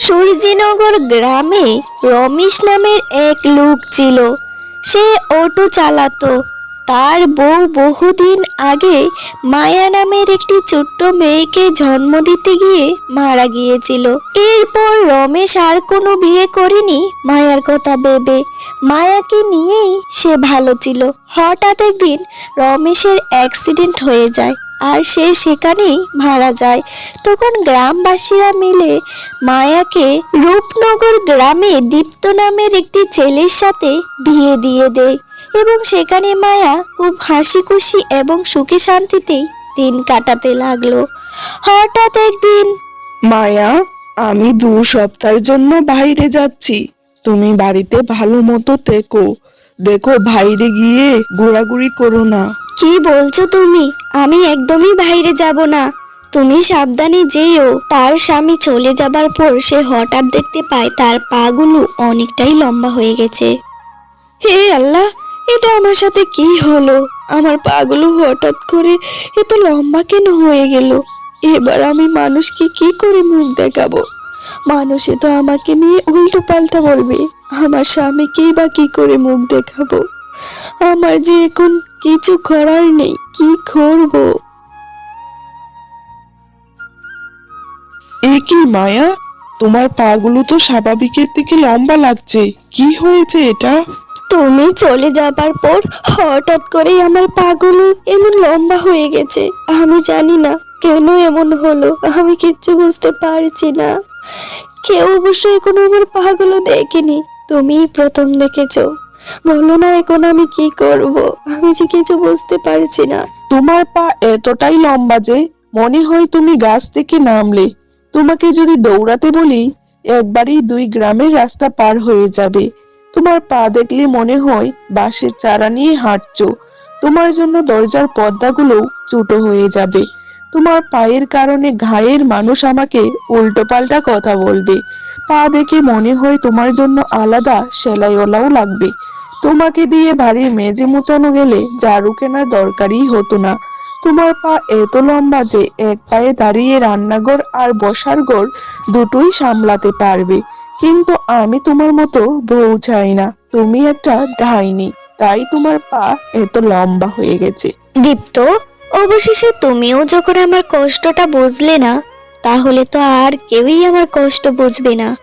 সূর্যনগর গ্রামে রমেশ নামের এক লোক ছিল। সে অটো চালাতো। তার বউ বহুদিন আগে মায়া নামের একটি ছোট্ট মেয়েকে জন্ম দিতে গিয়ে মারা গিয়েছিল। এরপর রমেশ আর কোনো বিয়ে করেনি মায়ার কথা ভেবে। মায়াকে নিয়েই সে ভালো ছিল। হঠাৎ একদিন রমেশের অ্যাক্সিডেন্ট হয়ে যায়। আর সে সেখানেই মারা যায়। তখন গ্রামবাসীরা মিলে মায়াকে রূপনগর গ্রামে দীপ্ত নামের একটি ছেলের সাথে বিয়ে দিয়ে দেয় এবং সেখানে মায়া খুব হাসি খুশি এবং সুখে শান্তিতেই দিন কাটাতে লাগল। হঠাৎ একদিন, মায়া, আমি দু সপ্তাহের জন্য বাইরে যাচ্ছি। তুমি বাড়িতে ভালো মতো থেকো। দেখো বাইরে গিয়ে ঘোরাঘুরি করো না। কি বলছো তুমি? আমি একদমই বাইরে যাব না। তুমি সাবধানে যেও। তার স্বামী চলে যাবার পর সে হঠাৎ দেখতে পায় তার পাগুলো অনেকটাই লম্বা হয়ে গেছে। হে আল্লাহ, এটা আমার সাথে কি হলো? আমার পাগুলো হঠাৎ করে এত লম্বা কেন হয়ে গেল? এবার আমি মানুষকে কি করে মুখ দেখাবো? মানুষে তো আমাকে নিয়ে উল্টো পাল্টা বলবে। আমার স্বামীকেই বা কি করে মুখ দেখাবো? আমার যে এখন কিছু করার নেই কি করব? এ কি মায়া? তোমার পাগুলো তো স্বাভাবিকের থেকে লম্বা লাগছে। কি হয়েছে এটা? তুমি চলে যাবার পর হঠাৎ করে আমার পাগুলো এমন লম্বা হয়ে গেছে। আমি জানি না কেন এমন হলো। আমি কিচ্ছু বুঝতে পারছি না। কেউ অবশ্য এখন আমার পাগুলো দেখেনি। তুমিই প্রথম দেখেছ। বলো না এখন আমি কি করব? আমি যে কিছু বুঝতে পারছি না। তোমার পা এতটাই লম্বা যে মনে হয় তুমি গাছ থেকে নামলে। তোমাকে যদি দৌড়াতে বলি, একবারই দুই গ্রামের রাস্তা পার হয়ে যাবে। তোমার পা দেখলে মনে হয় বাঁশের চারা নিয়ে হাঁটছো। তোমার জন্য দরজার পর্দাগুলো ছোট হয়ে যাবে। তোমার পায়ের কারণে ঘায়ের মানুষ আমাকে উল্টোপাল্টা কথা বলবে। পা দেখে মনে হয় তোমার জন্য আলাদা সেলাইওয়ালাও লাগবে। তোমাকে দিয়ে বাড়ির মেঝে মোচানো গেলে ঝাড়ু কেনার দরকারই হতো না। তোমার পা এত লম্বা যে এক পায়ে দাঁড়িয়ে রান্নাঘর আর বসার ঘর দুটোই সামলাতে পারবে। কিন্তু আমি তোমার মতো বউ চাই না। তুমি একটা ডাইনি, তাই তোমার পা এত লম্বা হয়ে গেছে। দীপ্ত, অবশেষে তুমিও যখন আমার কষ্টটা বুঝলে না, তাহলে তো আর কেউই আমার কষ্ট বুঝবে না।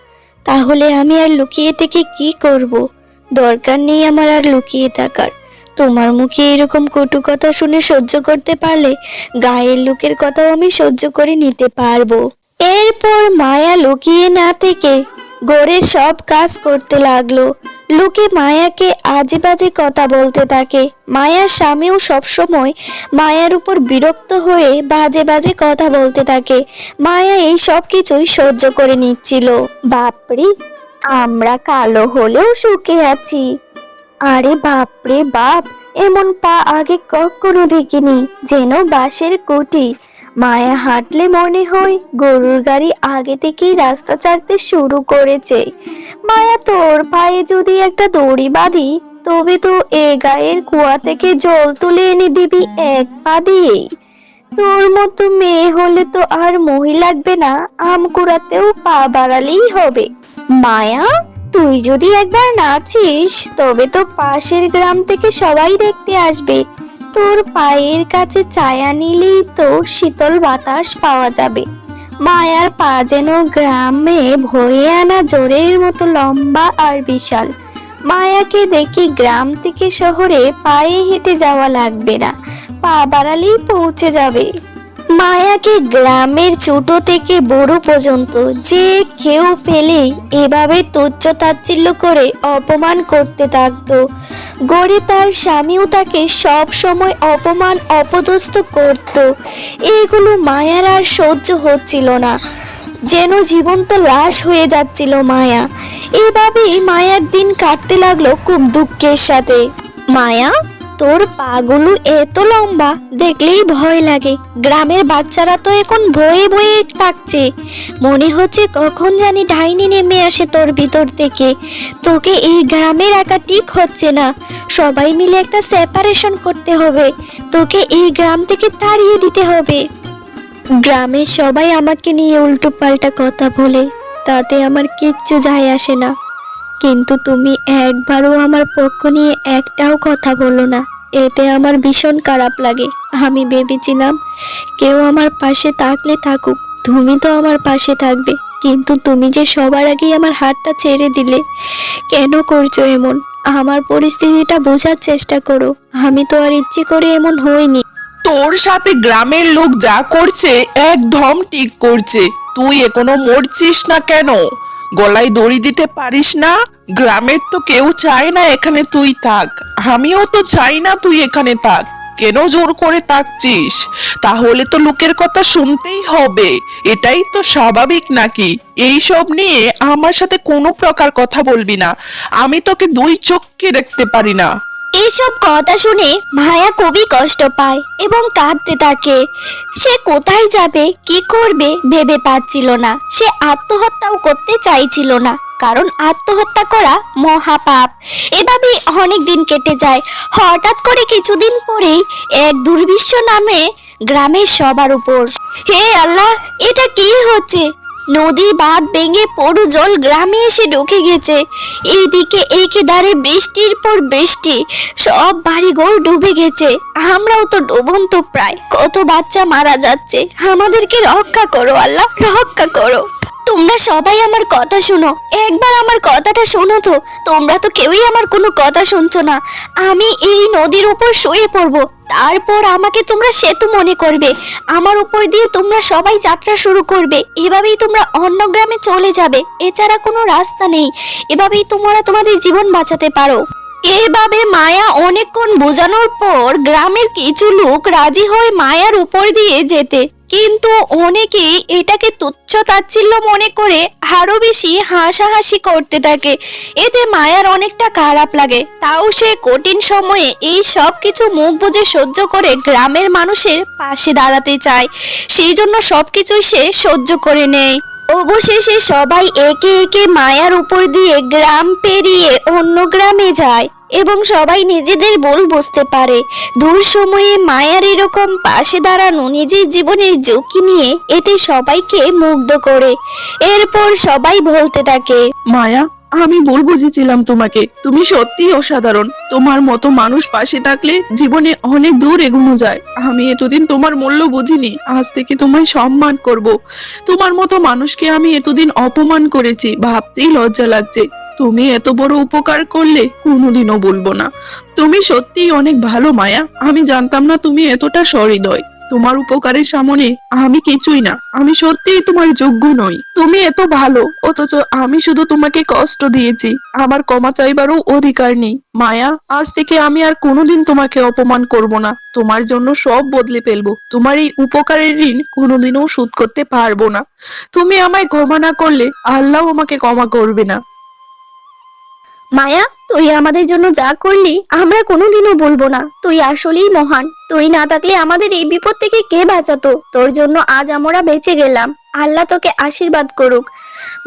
তাহলে আমি আর লুকিয়ে থেকে কি করব? দরকার নেই আমার আর লুকিয়ে থাকার। তোমার মুখে এরকম কটু কথা শুনে সহ্য করতে পারলে গায়ের লোকের কথাও আমি সহ্য করে নিতে পারব। এরপর মায়া লুকিয়ে না থেকে গোরের সব কাজ করতে লাগল। লোকে মায়াকে আজে বাজে কথা বলতে থাকে। মায়ার স্বামীও সবসময় মায়ার উপর বিরক্ত হয়ে বাজে বাজে কথা বলতে থাকে। মায়া এই সব কিছুই সহ্য করে নিচ্ছিল। বাপরে! আমরা কালো হলেও সুখে আছি। আরে বাপরে বাপ, এমন পা আগে কখনো দেখিনি যেন বাঁশের কুটি। মায়া হাঁটলে মনে হয় গরুর গাড়ি আগে থেকেই রাস্তা ছাড়তে শুরু করেছে। মায়া তোর পায়ে যদি একটা দড়ি বাঁধি, তবে তো এ গায়ের কুয়া থেকে জল তুলে এনে দিবি এক পা দিয়েই। তোর মতো মেয়ে হলে তো আর মহি লাগবে না, আম কুড়াতেও পা বাড়ালেই হবে। মায়া, তুই যদি একবার নাচিস, তবে তো পাশের গ্রাম থেকে সবাই দেখতে আসবে। তোর পায়ের কাছে ছায়া নিলেই তো শীতল বাতাস পাওয়া যাবে। মায়ার পা যেন গ্রামে ভয়ে আনা জোরের মতো লম্বা আর বিশাল। মায়াকে দেখি গ্রাম থেকে শহরে পায়ে হেঁটে যাওয়া লাগবে না। পা বাড়ালেই পৌঁছে যাবে। মায়াকে গ্রামের ছোট থেকে বড় পর্যন্ত যে কেউ পেলেই এভাবে তুচ্ছ তাচ্ছিল্য করে অপমান করতে থাকতো। গড়ে তার স্বামীও তাকে সব সময় অপমান, অপদস্থ করত। এইগুলো মায়ার আর সহ্য হচ্ছিল না। যেন জীবন্ত লাশ হয়ে যাচ্ছিল মায়া। এভাবেই মায়ার দিন কাটতে লাগল খুব দুঃখের সাথে। মায়া? তোর পাগুলো এত লম্বা, দেখলেই ভয় লাগে। গ্রামের বাচ্চারা তো এখন ভয়ে ভয়ে থাকছে মনে হচ্ছে কখন জানি ডাইনি নেমে আসে তোর ভিতর থেকে। তোকে এই গ্রামে রাখা ঠিক হচ্ছে না। সবাই মিলে একটা সেপারেশন করতে হবে। তোকে এই গ্রাম থেকে তাড়িয়ে দিতে হবে। গ্রামের সবাই আমাকে নিয়ে উল্টো পাল্টা কথা বলে। তাতে আমার কিচ্ছু যায় আসে না। কিন্তু তুমি একবারও আমার পক্ষ নিয়ে একটাও কথা বলো না। এতে আমার ভীষণ খারাপ লাগে। আমি ভেবেছিলাম কেউ আমার পাশে থাকলে থাকুক। তুমি তো আমার পাশে থাকবে। কিন্তু তুমি যে সবার আগেই আমার হাতটা ছেড়ে দিলে, কেন করছ এমন? আমার পরিস্থিতিটা বোঝার চেষ্টা করো। আমি তো আর ইচ্ছে করে এমন হইনি। তোর সাথে গ্রামের লোক যা করছে, একদম ঠিক করছে। তুই এখনও মরছিস না কেন? গলায় দড়ি দিতে পারিস না? গ্রামের তো কেউ চায় না এখানে তুই থাক। আমিও তো চাই না তুই এখানে থাক। কেন জোর করে থাকছিস তাহলে তো লোকের কথা শুনতেই হবে। এটাই তো স্বাভাবিক নাকি? এইসব নিয়ে আমার সাথে কোনো প্রকার কথা বলবি না। আমি তোকে দুই চোখকে দেখতে পারি না। এইসব কথা শুনে মায়া খুবই কষ্ট পায় এবং কাঁদতে থাকে। সে কোথায় যাবে, কি করবে ভেবে পাচ্ছিল না। সে আত্মহত্যাও করতে চাইছিল না, কারণ আত্মহত্যা করা মহাপাপ। এভাবে অনেক দিন কেটে যায়। হঠাৎ করে কিছুদিন পরেই এক দুর্বিশ্ব নামে গ্রামের সবার উপর। হে আল্লাহ, এটা কি হচ্ছে? নদীর বাঁধ ভেঙে পড়ু জল গ্রামে এসে ঢুকে গেছে। এইদিকে একে দাঁড়ে বৃষ্টির পর বৃষ্টি, সব বাড়িঘর ডুবে গেছে। আমরাও তো ডুবন্ত প্রায়, কত বাচ্চা মারা যাচ্ছে। আমাদেরকে রক্ষা করো আল্লাহ, রক্ষা করো। তোমরা সবাই আমার কথা শোনো, একবার আমার কথাটা শোনো তো। তোমরা তো কেউই আমার কোনো কথা শুনছো না। আমি এই নদীর উপর শুয়ে পড়ব। তারপর আমাকে তোমরা সেতু মনে করবে। আমার উপর দিয়ে তোমরা সবাই যাত্রা শুরু করবে। এভাবেই তোমরা অন্য গ্রামে চলে যাবে। এছাড়া কোনো রাস্তা নেই। এভাবেই তোমরা তোমাদের জীবন বাঁচাতে পারো। এভাবে মায়া অনেকক্ষণ বোঝানোর পর গ্রামের কিছু লোক রাজি হয়ে মায়ার উপর দিয়ে যেতে। কিন্তু অনেকেই এটাকে তুচ্ছ তাচ্ছিল্য মনে করে আরও বেশি হাসাহাসি করতে থাকে। এতে মায়ার অনেকটা খারাপ লাগে। তাও সে কঠিন সময়ে এই সব কিছু মুখ বুজে সহ্য করে গ্রামের মানুষের পাশে দাঁড়াতে চায়। সেই জন্য সবকিছুই সে সহ্য করে নেয়। অবশেষে সবাই একে একে মায়ার উপর দিয়ে গ্রাম পেরিয়ে অন্য গ্রামে যায়। এবং সবাই নিজেদের ভুল বুঝতে পারে। দূর সময়ে মায়ার এরকম পাশে দাঁড়ানো নিজের জীবনের ঝুঁকি নিয়ে এতে সবাইকে মুগ্ধ করে। এরপর সবাই বলতে থাকে, মায়া, আমি ভুল বুঝেছিলাম তোমাকে। তুমি সত্যিই অসাধারণ। তোমার মতো মানুষ পাশে থাকলে জীবনে অনেক দূর এগোনো যায়। আমি এতদিন তোমার মূল্য বুঝিনি। আজ থেকে তোমায় সম্মান করব। তোমার মতো মানুষকে আমি এতদিন অপমান করেছি। ভাবতেই লজ্জা লাগছে। তুমি এত বড় উপকার করলে কোনোদিনও বলব না। তুমি সত্যিই অনেক ভালো, মায়া। আমি জানতাম না তুমি এতটা সহৃদয়। তোমার উপকারের সামনে আমি কিছুই না। আমি সত্যিই তোমার যোগ্য নই। তুমি এত ভালো, অথচ আমি শুধু তোমাকে কষ্ট দিয়েছি। আমার ক্ষমা চাইবারও অধিকার নেই। মায়া, আজ থেকে আমি আর কোনোদিন তোমাকে অপমান করব না। তোমার জন্য সব বদলে ফেলব। তোমার এই উপকারের ঋণ কোনোদিনও শোধ করতে পারব না। তুমি আমায় ক্ষমা না করলে আল্লাহ আমাকে ক্ষমা করবে না। মায়া, তুই আমাদের জন্য যা করলি, আমরা কোনোদিনও বলব না। তুই আসলেই মহান। তুই না থাকলে আমাদের এই বিপদ থেকে কে বাঁচাতো? তোর জন্য আজ আমরা বেঁচে গেলাম। আল্লাহ তোকে আশীর্বাদ করুক।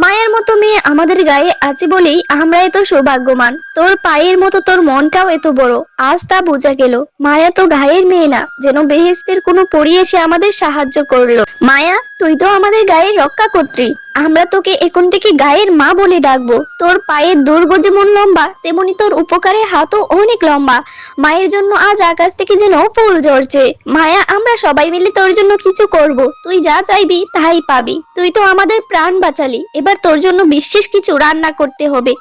মায়ের মতো মেয়ে আমাদের গায়ে আছে বলেই আমরা এত সৌভাগ্যবান। তোর পায়ের মতো তোর মনটাও এত বড়। আজ তা বোঝা গেল। মায়া তো গায়ের মেয়ে না, যেন বেহেস্তের কোনো পরি এসে আমাদের সাহায্য করল। মায়া তুই তো আমাদের গায়ের রক্ষা কর্ত্রী আমরা তোকে এখন থেকে গায়ের মা বলে ডাকবো। তোর পায়ের দৈর্ঘ্য যেমন লম্বা, তেমনি তোর উপকারের হাতও অনেক লম্বা। মায়ের জন্য আজ আকাশ থেকে যেন ফুল ঝরছে। মায়া, আমরা সবাই মিলে তোর জন্য কিছু করব। তুই যা চাইবি, তাই পাবি। তুই তো আমাদের প্রাণ বাঁচালি। এবার তোর জন্য বিশেষ কিছু রান্না করতে হবে।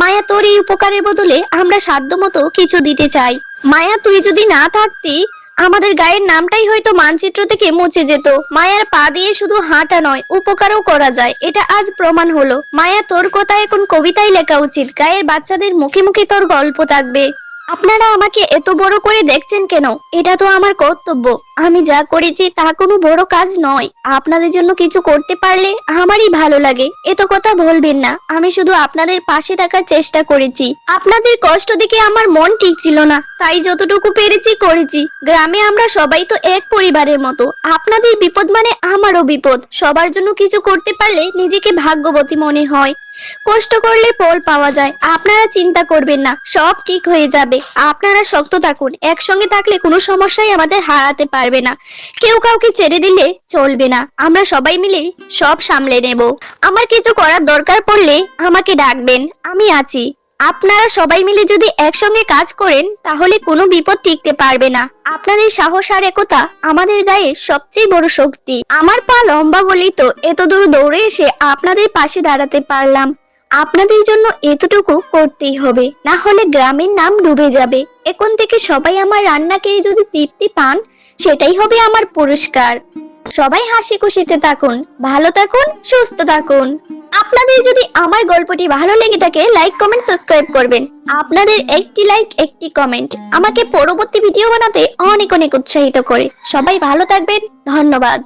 মায়া, তোর এই উপকারের বদলে আমরা সাধ্য মতো কিছু দিতে চাই। মায়া, তুই যদি না থাকতি আমাদের গায়ের নামটাই হয়তো মানচিত্র থেকে মুছে যেত। মায়ার পা দিয়ে শুধু হাঁটা নয়, উপকারও করা যায়। এটা আজ প্রমাণ হলো। মায়া তোর কথা এখন কবিতাই লেখা উচিত। গায়ের বাচ্চাদের মুখে মুখে তোর গল্প থাকবে। আপনারা আমাকে এত বড় করে দেখছেন কেন? এটা তো আমার কর্তব্য। আমি যা করেছি তা কোনো বড় কাজ নয়। আপনাদের জন্য কিছু করতে পারলে আমারই ভালো লাগে। এত কথা বলবেন না। আমি শুধু আপনাদের পাশে থাকার চেষ্টা করেছি। আপনাদের কষ্ট দেখে আমার মন ঠিক ছিল না। তাই যতটুকু পেরেছি করেছি। গ্রামে আমরা সবাই তো এক পরিবারের মতো। আপনাদের বিপদ মানে আমারও বিপদ। সবার জন্য কিছু করতে পারলে নিজেকে ভাগ্যবতী মনে হয়। কষ্ট করলে ফল পাওয়া যায়। আপনারা চিন্তা করবেন না, সব ঠিক হয়ে যাবে। আপনারা শক্ত থাকুন, একসঙ্গে থাকলে কোনো সমস্যাই আমাদের হারাতে পারবে না। কেউ কাউকে ছেড়ে দিলে চলবে না। আমরা সবাই মিলে সব সামলে নেব। আমার কিছু করার দরকার পড়লে আমাকে ডাকবেন। আমি আছি। আপনারা সবাই মিলে যদি একসঙ্গে কাজ করেন, তাহলে কোনো বিপদ টিকতে পারবে না। আপনাদের সাহস আর একতা আমাদের গায়ে সবচেয়ে বড় শক্তি। আমার পা লম্বা বলেই তো এত দূর দৌড়ে এসে আপনাদের পাশে দাঁড়াতে পারলাম। আপনাদের জন্য এতটুকু করতেই হবে, না হলে গ্রামের নাম ডুবে যাবে। এখন থেকে সবাই আমার রান্না খেয়ে যদি তৃপ্তি পান, সেটাই হবে আমার পুরস্কার। সবাই হাসি খুশিতে থাকুন, ভালো থাকুন, সুস্থ থাকুন। আপনাদের যদি আমার গল্পটি ভালো লেগে থাকে লাইক কমেন্ট সাবস্ক্রাইব করবেন। আপনাদের একটি লাইক একটি কমেন্ট আমাকে পরবর্তী ভিডিও বানাতে অনেক অনেক উৎসাহিত করে। সবাই ভালো থাকবেন। ধন্যবাদ।